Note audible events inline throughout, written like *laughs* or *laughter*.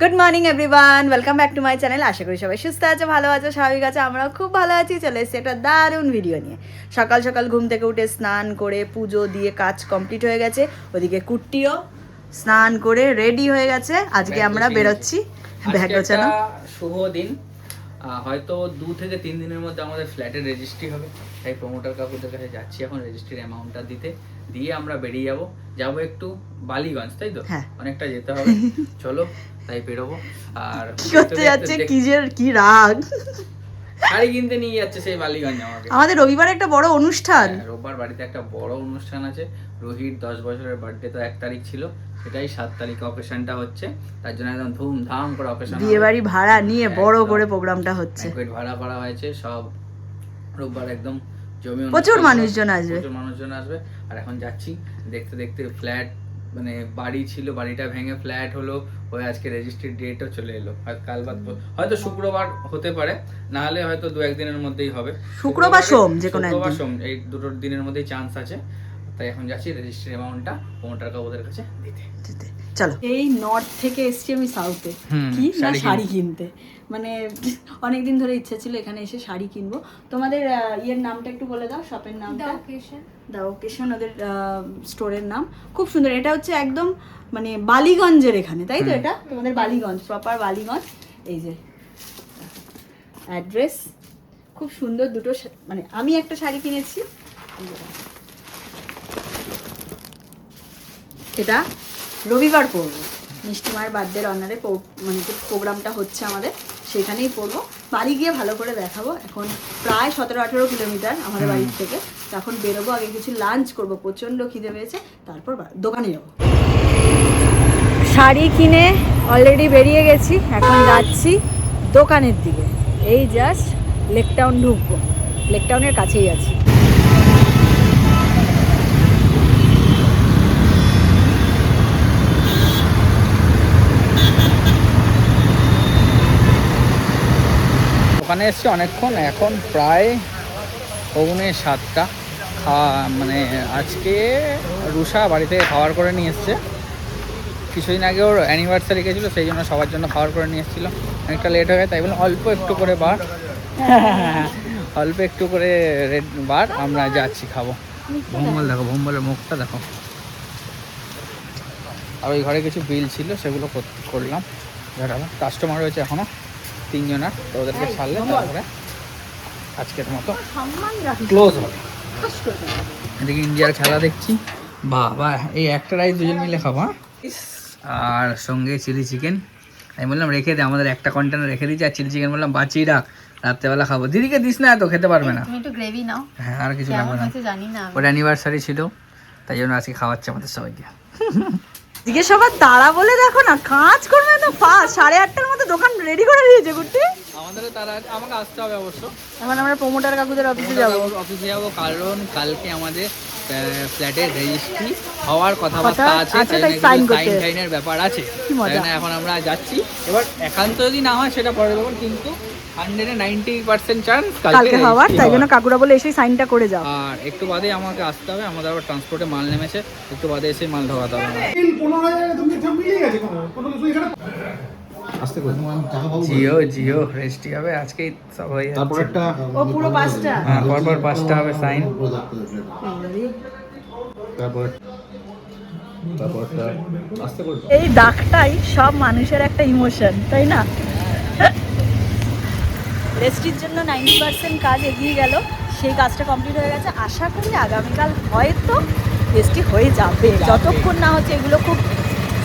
Good morning everyone welcome back to my channel আশা করি সবাই সুস্থ আছে ভালো আছে স্বাভাবিক আছে আমরাও খুব ভালো আছি। চলে এসেছি একটা দারুণ ভিডিও নিয়ে। সকাল সকাল ঘুম থেকে উঠে স্নান করে পুজো দিয়ে কাজ কমপ্লিট হয়ে গেছে। ওদিকে কুট্টিও স্নান করে রেডি হয়ে গেছে। আজকে আমরা বেরোচ্ছি। ব্যাগ গোছানো। শুভ দিন। হয়তো দু থেকে তিন দিনের মধ্যে আমাদের ফ্ল্যাটের রেজিস্ট্রি হবে। তাই প্রমোটার কাকুদের কাছে যাচ্ছি এখন রেজিস্ট্রির অ্যামাউন্টটা দিতে। দিয়ে আমরা বেরিয়ে যাব। যাব একটু বালিগঞ্জ তাই তো? হ্যাঁ। অনেকটা যেতে হবে। *laughs* চলো। তাই বেরোবো। আর কি করতে যাচ্ছে? কি যে কি রাগ? শাড়ি কিনতে নিয়ে যাচ্ছে সেই বালিগঞ্জ আমাকে। আমাদের রবিবার একটা বড় অনুষ্ঠান। হ্যাঁ, রোববার বাড়িতে একটা বড় অনুষ্ঠান আছে। রোহিত দশ বছরের বার্থডে তো এক তারিখ ছিল। সেটাই সাত তারিখে অকেশনটা হচ্ছে। তার জন্য একদম ধুমধাম করে অকেশন বিয়ে বাড়ি ভাড়া নিয়ে বড় করে প্রোগ্রামটা হচ্ছে। ভাড়া করা হয়েছে। সব রোববার একদম জমি প্রচুর মানুষজন আসবে। প্রচুর মানুষজন আসবে। আর এখন যাচ্ছি। দেখতে দেখতে ফ্ল্যাট মানে বাড়ি ছিল বাড়িটা ভেঙে ফ্ল্যাট হলো ওই আজকে রেজিস্ট্রি ডেটও চলে এলো। আর কাল বাদ হয়তো শুক্রবার হতে পারে না হলে হয়তো দু একদিনের মধ্যেই হবে। শুক্রবার সোম, যে কোনো শুক্র বা একদিন। সোম এই দুটোর দিনের মধ্যেই চান্স আছে। তাই এখন যাচ্ছি রেজিস্ট্রি অ্যামাউন্টটা পনেরো টাকা ওদের কাছে দিতে। চলো। এই নর্থ থেকে এসছি আমি সাউথে কি? না শাড়ি কিনতে। মানে অনেক দিন ধরে ইচ্ছা ছিল এখানে এসে শাড়ি কিনবো। তোমাদের ইয়ের নামটা একটু বলে দাও শপের নামটা। দ্য ওকেশন ওদের স্টোরের নাম। খুব সুন্দর। এটা হচ্ছে একদম মানে বালিগঞ্জের এখানে তাই তো এটা? তোমাদের বালিগঞ্জ প্রপার বালিগঞ্জ। এই যে অ্যাড্রেস খুব সুন্দর দুটো মানে আমি একটা শাড়ি কিনেছি। এটা রবিবার পরবো মিষ্টি মায়ের বার্থডের অনারে মানে যে প্রোগ্রামটা হচ্ছে আমাদের সেখানেই পড়ব। বাড়ি গিয়ে ভালো করে দেখাবো। এখন প্রায় সতেরো আঠেরো কিলোমিটার আমাদের বাড়ির থেকে। তো এখন বেরোবো আগে কিছু লাঞ্চ করব। প্রচণ্ড খিদে পেয়েছে তারপর দোকানে যাব। শাড়ি কিনে অলরেডি বেরিয়ে গেছি। এখন যাচ্ছি দোকানের দিকে। এই জাস্ট লেকটাউন ঢুকবো। লেকটাউনের কাছেই আছি। ওখানে এসছি অনেকক্ষণ এখন প্রায় পৌনে সাতটা। খাওয়া মানে আজকে রুষা বাড়ি থেকে খাবার করে নিয়ে এসছে। কিছুদিন আগে ওর অ্যানিভার্সারি গেছিল সেই জন্য সবার জন্য খাবার করে নিয়ে এসেছিল। অনেকটা লেট হয়ে তাই বললাম অল্প একটু করে বার। *laughs* অল্প একটু করে রেড বার আমরা যাচ্ছি খাব। ভোম্বল দেখো ভোম্বলের মুখটা দেখো। আর ওই ঘরে কিছু বিল ছিল সেগুলো কর- করলাম। কাস্টমার রয়েছে এখনও। তিনজনের তো ওদেরকে ছাড়লে তারপরে আজকের মতো ক্লোজ হবে। এদিকে ইন্ডিয়ার খেলা দেখছি। বাহ বাহ এই একটা রাইস দুজন মিলে খাব হ্যাঁ? আর সঙ্গে চিলি চিকেন আমি বললাম রেখে দে আমাদের একটা কন্টেনার রেখে দিচ্ছি আর চিলি চিকেন বললাম বাঁচিয়ে রাখ রাত্রেবেলা খাব। দিদিকে দিস না তো খেতে পারবে না। একটু গ্রেভি নাও। হ্যাঁ আর কিছু লাগবে না। জানি না ওর অ্যানিভার্সারি ছিল তাই জন্য আজকে খাওয়াচ্ছে আমাদের সবাইকে। *laughs* এদিকে সবার তারা বলে দেখো না কাজ করবে না ফার্স্ট সাড়ে আটটার মধ্যে দোকান রেডি করে দিয়েছে গুটি আমাদের তারা আমাকে আসতে হবে অবশ্য। এখন আমরা প্রমোটার কাকুদের অফিসে যাব। অফিসে যাব কারণ কালকে আমাদের ফ্ল্যাটের রেজিস্ট্রি হওয়ার কথাবার্তা কথা আছে সাইন টাইনের ব্যাপার আছে। এখন আমরা যাচ্ছি। এবার একান্ত যদি না হয় সেটা পরে দেবো কিন্তু কালকে হওয়ার তাই জন্য কাকুরা বলে এসে সাইনটা করে যাও। আর একটু বাদে আমাকে আসতে হবে আমাদের আবার ট্রান্সপোর্টে মাল নেমেছে একটু বাদে এসে মাল ঢোকাতে হবে জিও জিও হবে আজকেই সব হয়ে তারপর যাচ্ছে ও পুরো পাঁচটা? হ্যাঁ পরপর পাঁচটা হবে সাইন তারপর এই দাগটাই সব মানুষের একটা ইমোশন তাই না? রেস্টির জন্য নাইনটি পার্সেন্ট কাজ এগিয়ে গেল। সেই কাজটা কমপ্লিট হয়ে গেছে। আশা করি আগামীকাল হয়তো রেস্টি হয়ে যাবে। যতক্ষণ না হচ্ছে এগুলো খুব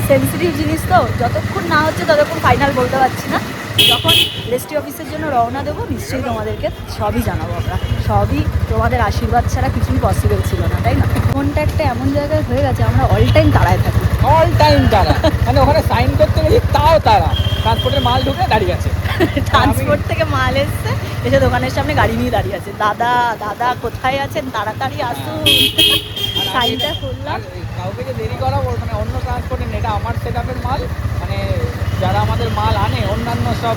সেন্সিটিভ জিনিস তো যতক্ষণ না হচ্ছে ততক্ষণ ফাইনাল বলতে পারছি না। যখন রেস্টি অফিসের জন্য রওনা দেবো নিশ্চয়ই তোমাদেরকে সবই জানাব আমরা। সবই তোমাদের আশীর্বাদ ছাড়া কিছুই পসিবল ছিল না তাই না? ফোনটা একটা এমন জায়গায় হয়ে গেছে আমরা অল টাইম তাড়ায় থাকি। অল টাইম তারা। মানে ওখানে সাইন করতে গেছি তাও তারা। ট্রান্সপোর্টের মাল ঢুকে দাঁড়িয়ে আছে। ট্রান্সপোর্ট থেকে মাল এসছে এসে দোকানের সামনে গাড়ি নিয়ে দাঁড়িয়ে আছে। দাদা দাদা কোথায় আছেন? তাড়াতাড়ি আসুন। করলাম আর কাউকে যে দেরি করা মানে অন্য ট্রান্সপোর্টে এটা আমার সেট মাল। মানে যারা আমাদের মাল আনে অন্যান্য সব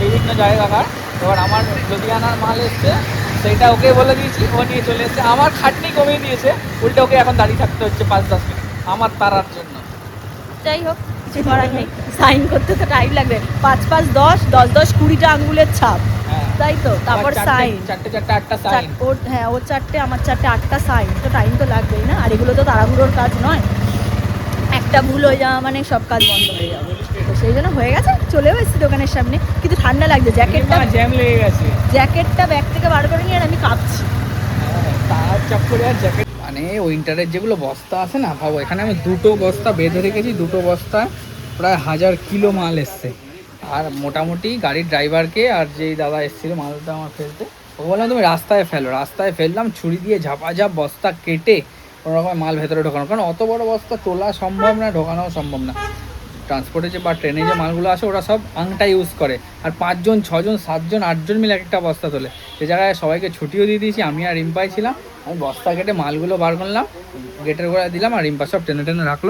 বিভিন্ন জায়গাকার এবার আমার যদি আনার মাল এসছে সেইটা ওকে বলে দিয়েছি ও নিয়ে চলে এসছে। আমার খাটনি কমিয়ে দিয়েছে উল্টে ওকে এখন দাঁড়িয়ে থাকতে হচ্ছে পাঁচ দশ মিনিট। আমার তারার জন্য। যাই হোক কিছু করার নেই। সাইন করতে তো টাইম লাগবে। পাঁচ পাঁচ দশ দশ দশ কুড়িটা আঙ্গুলের ছাপ। হ্যাঁ। তাই তো? তারপর সাইন। চারটে চারটে আটটা সাইন। ওর হ্যাঁ ওর চারটে আমার চারটে আটটা সাইন। তো টাইম তো লাগবেই না। আর এগুলো তো তাড়াহুড়োর কাজ নয়। একটা ভুল হয়ে যাওয়া মানে সব কাজ বন্ধ হয়ে যাবে। তো সেই জন্য হয়ে গেছে। চলেও এসেছি দোকানের সামনে। কিন্তু ঠান্ডা লাগছে। জ্যাকেটটা জ্যাম লেগে গেছে। জ্যাকেটটা ব্যাগ থেকে বার করে নিয়ে আর আমি কাঁপছি। তার চক্করে আর জ্যাকেট মানে উইন্টারের যেগুলো বস্তা আছে না, ভাবো, এখানে আমি দুটো বস্তা বেঁধে রেখেছি, দুটো বস্তা প্রায় হাজার কিলো মাল এসছে। আর মোটামুটি গাড়ির ড্রাইভারকে আর যেই দাদা এসেছিল মালটা আমার ফেলতে, ও বললাম, তুমি রাস্তায় ফেলো। রাস্তায় ফেললাম, ছুরি দিয়ে ঝাপাঝাপ বস্তা কেটে কোনো রকমের মাল ভেতরে ঢোকানো। কারণ অত বড় বস্তা তোলা সম্ভব না, ঢোকানোও সম্ভব না। ট্রান্সপোর্টে যে বা ট্রেনে যে মালগুলো আসে ওরা সব আংটা ইউজ করে। আর পাঁচজন ছজন সাতজন আটজন মিলে একটা বস্তা তোলে। সে জায়গায় সবাইকে ছুটিও দিয়ে দিয়েছি আমি আর রিম্পাই ছিলাম। আমি বস্তা কেটে মালগুলো বার করলাম গেটের গোড়ায় দিলাম আর রিম্পা সব টেনে টেনে রাখল।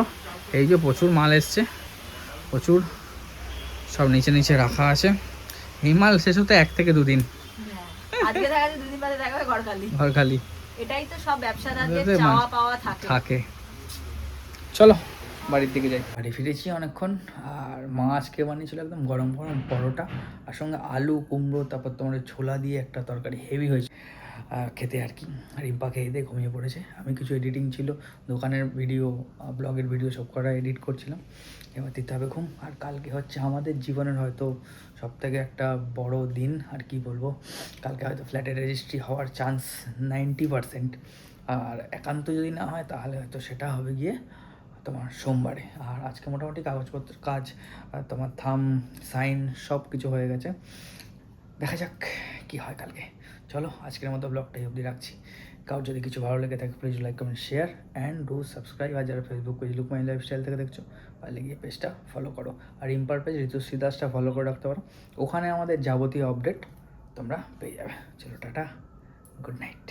এই যে প্রচুর মাল এসছে প্রচুর। সব নিচে নিচে রাখা আছে। এই মাল শেষ হতে এক থেকে দুদিন। হবে ঘর খালি এটাই তো সব ব্যবসাদারদের চাওয়া পাওয়া থাকে। থাকে। চলো। বাড়ির দিকে যাই। বাড়ি ফিরেছি অনেকক্ষণ, আর মা আজকে বানিয়েছিল একদম গরম গরম পরোটা, আর সঙ্গে আলু, কুমড়ো, তারপর তোমার ছোলা দিয়ে একটা তরকারি, হেভি হয়েছে। খেতে আর কি। রিম্পা খেয়ে দিয়ে ঘুমিয়ে পড়েছে। আমি কিছু এডিটিং ছিল, দোকানের ভিডিও ব্লগের ভিডিও সব করা এডিট করছিলাম। এবার দিতে হবে ঘুম। আর কালকে হচ্ছে আমাদের জীবনের হয়তো সব থেকে একটা বড় দিন, আর কি বলব, কালকে হয়তো ফ্ল্যাটের রেজিস্ট্রি হওয়ার চান্স নাইনটি পারসেন্ট আর একান্ত যদি না হয়, তাহলে হয়তো সেটা হবে গিয়ে তোমার সোমবারে। আর আজকে মোটামুটি কাগজপত্র, কাজ তোমার থাম, সাইন সব কিছু হয়ে গেছে। দেখা যাক কি হয় কালকে। চলো, আজকের মতো ব্লগটা এই অবধি রাখছি। কারোর যদি কিছু ভালো লেগে থাকে please like comment share and do subscribe আর যারা Facebook page look look my lifestyle থেকে দেখছ পারলে গিয়ে পেজটা ফলো করো। আর ইম্পার পেজ ঋতুশ্রী দাসটা ফলো করে রাখতে পারো। ওখানে আমাদের যাবতীয় আপডেট তোমরা পেয়ে যাবে। চলো, টাটা গুড নাইট